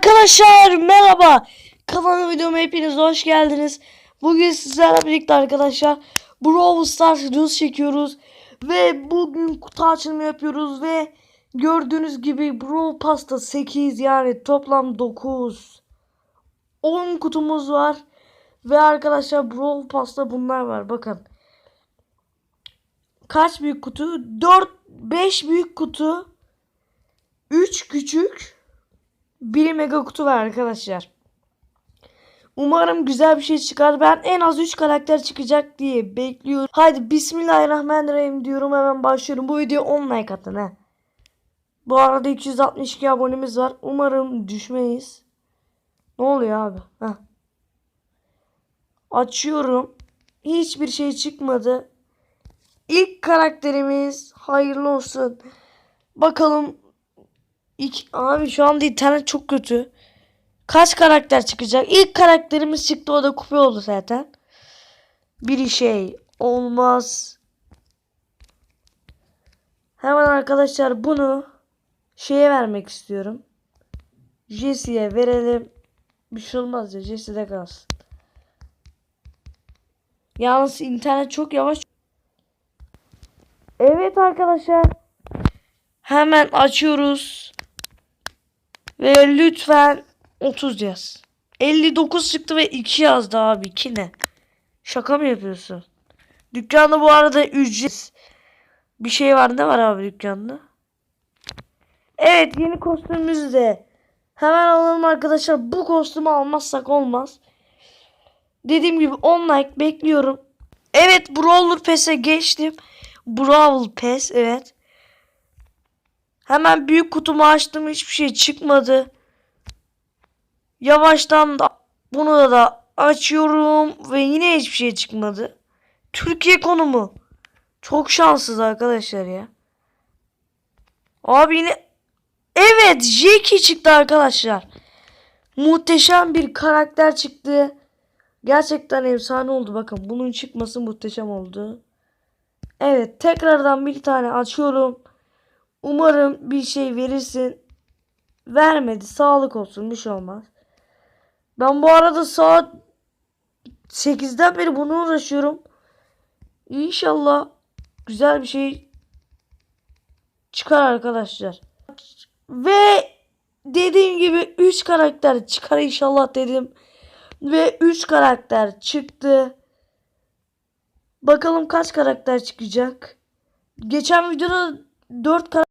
Arkadaşlar merhaba. Kanalıma videoma hepiniz hoş geldiniz. Bugün sizlerle birlikte arkadaşlar Brawl Stars videosu çekiyoruz. Ve bugün kutu açılımı yapıyoruz ve gördüğünüz gibi Brawl Pass'ta 8 yani toplam 9 10 kutumuz var. Ve arkadaşlar Brawl Pass'ta bunlar var bakın. Kaç büyük kutu? 4 5 büyük kutu. 3 küçük. Bir mega kutu var arkadaşlar. Umarım güzel bir şey çıkar. Ben en az 3 karakter çıkacak diye bekliyorum. Haydi Bismillahirrahmanirrahim diyorum hemen başlıyorum. Bu video 10 like atın ha. Bu arada 262 abonemiz var. Umarım düşmeyiz. Ne oluyor abi? Heh. Açıyorum. Hiçbir şey çıkmadı. İlk karakterimiz hayırlı olsun. Bakalım İlk, abi şu anda internet çok kötü. Kaç karakter çıkacak? İlk karakterimiz çıktı o da kupa oldu zaten. Bir şey olmaz. Hemen arkadaşlar bunu şeye vermek istiyorum. Jesse'ye verelim. Bir şey olmaz ya Jesse'de kalsın. Yalnız internet çok yavaş. Evet arkadaşlar. Hemen açıyoruz. Ve lütfen 30 yaz. 59 çıktı ve 2 yazdı abi. 2 ne? Şaka mı yapıyorsun? Dükkanda bu arada ücret bir şey var. Ne var abi dükkanda? Evet yeni kostümümüz de hemen alalım arkadaşlar. Bu kostümü almazsak olmaz. Dediğim gibi 10 like bekliyorum. Evet Brawler Pass'e geçtim. Brawl Pass evet. Hemen büyük kutumu açtım hiçbir şey çıkmadı. Yavaştan da bunu da açıyorum ve yine hiçbir şey çıkmadı. Türkiye konumu. Çok şanssız arkadaşlar ya. Abi yine Evet Jackie çıktı arkadaşlar. Muhteşem bir karakter çıktı. Gerçekten efsane oldu. Bakın bunun çıkması muhteşem oldu. Evet tekrardan bir tane açıyorum. Umarım bir şey verirsin. Vermedi. Sağlık olsun. Bir şey olmaz. Ben bu arada saat 8'den beri bunu uğraşıyorum. İnşallah güzel bir şey çıkar arkadaşlar. Ve dediğim gibi 3 karakter çıkar inşallah dedim. Ve 3 karakter çıktı. Bakalım kaç karakter çıkacak. Geçen videoda 4 karakter